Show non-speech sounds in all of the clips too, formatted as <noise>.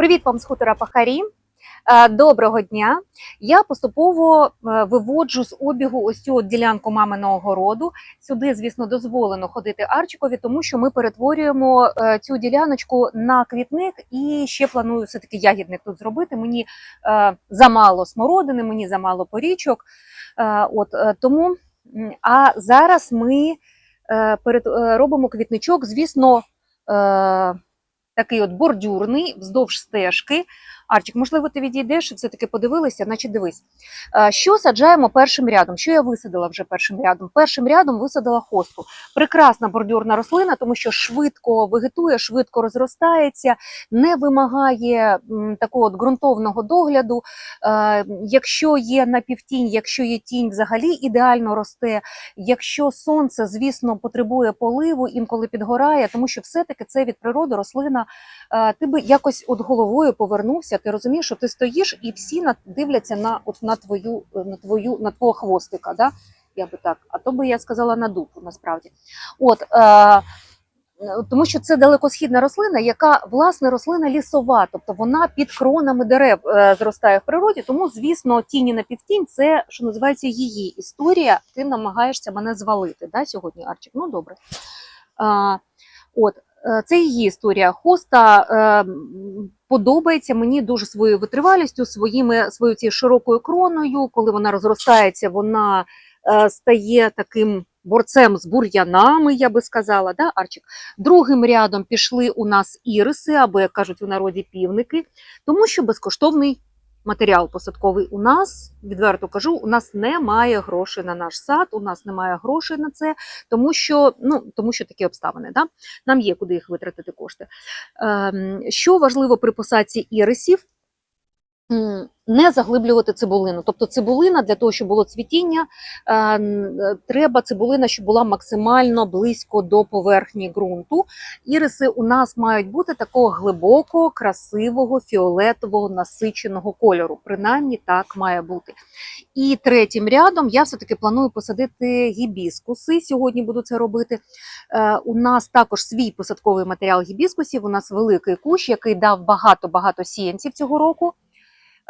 Привіт вам з хутора Пахарі. Е, Доброго дня. Я поступово е, виводжу з обігу ось цю ділянку маминого городу. Сюди, звісно, дозволено ходити Арчикові, тому що ми перетворюємо е, цю діляночку на квітник і ще планую все-таки ягідник тут зробити. Мені замало смородини, мені замало порічок. От тому. А зараз ми робимо квітничок, звісно. Такий от бордюрний вздовж стежки. Арчик, можливо, ти відійдеш і все-таки подивилися, значить дивись. Е, Що саджаємо першим рядом? Що я висадила вже першим рядом? Першим рядом висадила хосту. Прекрасна бордюрна рослина, тому що швидко вегетує, швидко розростається, не вимагає такого от ґрунтовного догляду. Е, Якщо є напівтінь, якщо є тінь, взагалі ідеально росте. Якщо сонце, звісно, потребує поливу, інколи підгорає, тому що все-таки це від природи рослина. е, Ти би якось от головою повернувся. Ти розумієш, що ти стоїш, і всі дивляться на от на твою на твою на твого хвостика. Да? Я би так, а то би я сказала на дупу, насправді. От е, тому що це далекосхідна рослина, яка власне рослина лісова, тобто вона під кронами дерев е, зростає в природі. Тому, звісно, тіні на півтінь це що називається її історія. Ти намагаєшся мене звалити да, сьогодні, Арчик? Ну добре. А, от е, це її історія. Хоста е, подобається мені дуже своєю витривалістю, своїми своєю цією широкою кроною. Коли вона розростається, вона е, стає таким борцем з бур'янами, я би сказала, да, Арчик? Другим рядом пішли у нас іриси, або, як кажуть у народі, півники, тому що безкоштовний матеріал посадковий у нас, відверто кажу, у нас немає грошей на наш сад, у нас немає грошей на це, тому що, ну, тому що такі обставини. Да? Нам є куди їх витратити кошти. Ем, що важливо при посадці ірисів? Не заглиблювати цибулину. Тобто цибулина для того, щоб було цвітіння, е, треба цибулина, щоб була максимально близько до поверхні ґрунту. Іриси у нас мають бути такого глибокого, красивого, фіолетового, насиченого кольору. Принаймні так має бути. І третім рядом я все-таки планую посадити гібіскуси. Сьогодні буду це робити. Е, У нас також свій посадковий матеріал гібіскусів. У нас великий кущ, який дав багато-багато сіянців цього року.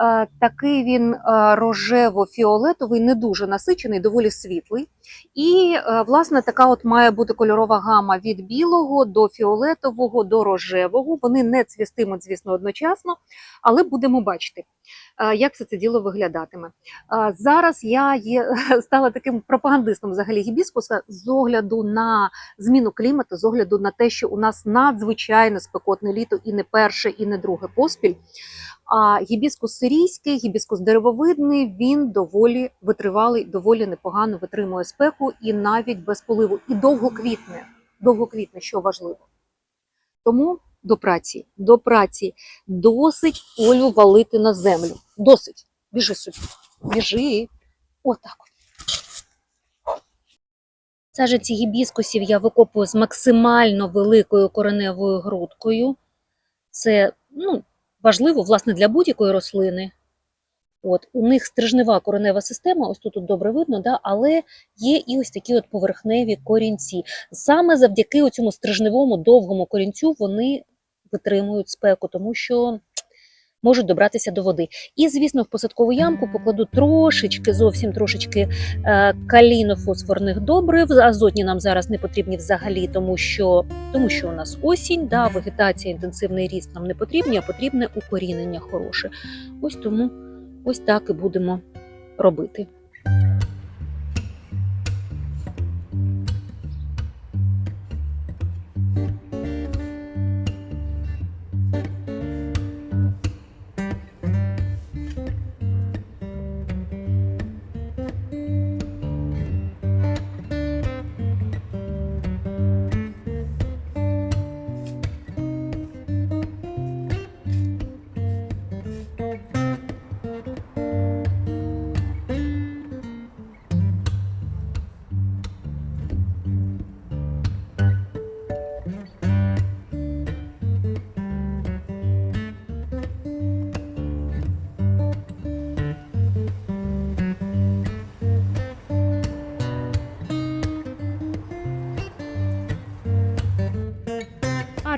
Е, Такий він е, рожево-фіолетовий, не дуже насичений, доволі світлий. І, е, власне, така от має бути кольорова гама від білого до фіолетового до рожевого. Вони не цвістимуть, звісно, одночасно, але будемо бачити, як все це діло виглядатиме. Зараз я є, <laughs> стала таким пропагандистом взагалі гібіскуса з огляду на зміну клімату, з огляду на те, що у нас надзвичайно спекотне літо і не перше, і не друге поспіль. А гібіскус сирійський, гібіскус деревовидний, він доволі витривалий, доволі непогано витримує спеку і навіть без поливу. І довго квітне, довго квітне, що важливо. Тому до праці, до праці досить Олю валити на землю. Досить. Біжи собі. Біжи. Отак. от. Саженці гібіскусів я викопую з максимально великою кореневою грудкою. Це ну, важливо, власне, для будь-якої рослини. От, у них стрижнева коренева система, ось тут, тут добре видно, да, але є і ось такі от поверхневі корінці. Саме завдяки цьому стрижневому довгому корінцю вони витримують спеку, тому що можуть добратися до води. І, звісно, в посадкову ямку покладу трошечки, зовсім трошечки е, калінофосфорних добрив. Азотні нам зараз не потрібні взагалі, тому що, тому що у нас осінь, да, вегетація, інтенсивний ріст нам не потрібні, а потрібне укорінення хороше. Ось тому ось так і будемо робити.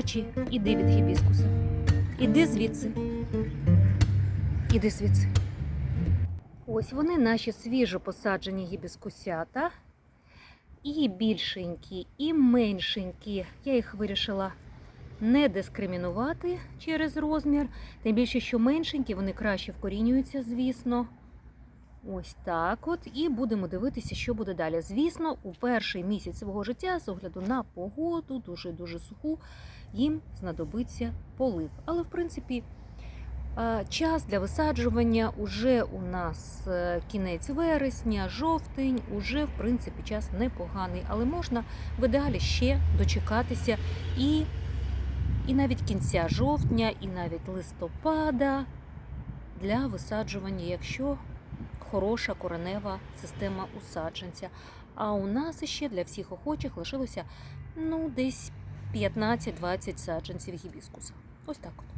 Арчі, іди від гібіскуса. Іди звідси. Іди звідси. Ось вони, наші свіжо посаджені гібіскусята. І більшенькі, і меншенькі. Я їх вирішила не дискримінувати через розмір. Тим більше, що меншенькі, вони краще вкорінюються, звісно. Ось так от. І будемо дивитися, що буде далі. Звісно, у перший місяць свого життя, з огляду на погоду, дуже-дуже суху, їм знадобиться полив. Але, в принципі, е, час для висаджування уже у нас е, кінець вересня, жовтень, уже, в принципі, час непоганий, але можна в ідеалі ще дочекатися і, і навіть кінця жовтня, і навіть листопада для висаджування, якщо хороша коренева система у саджанця. А у нас ще для всіх охочих лишилося ну, десь 15-20 саджанців гібіскуса. Ось так от.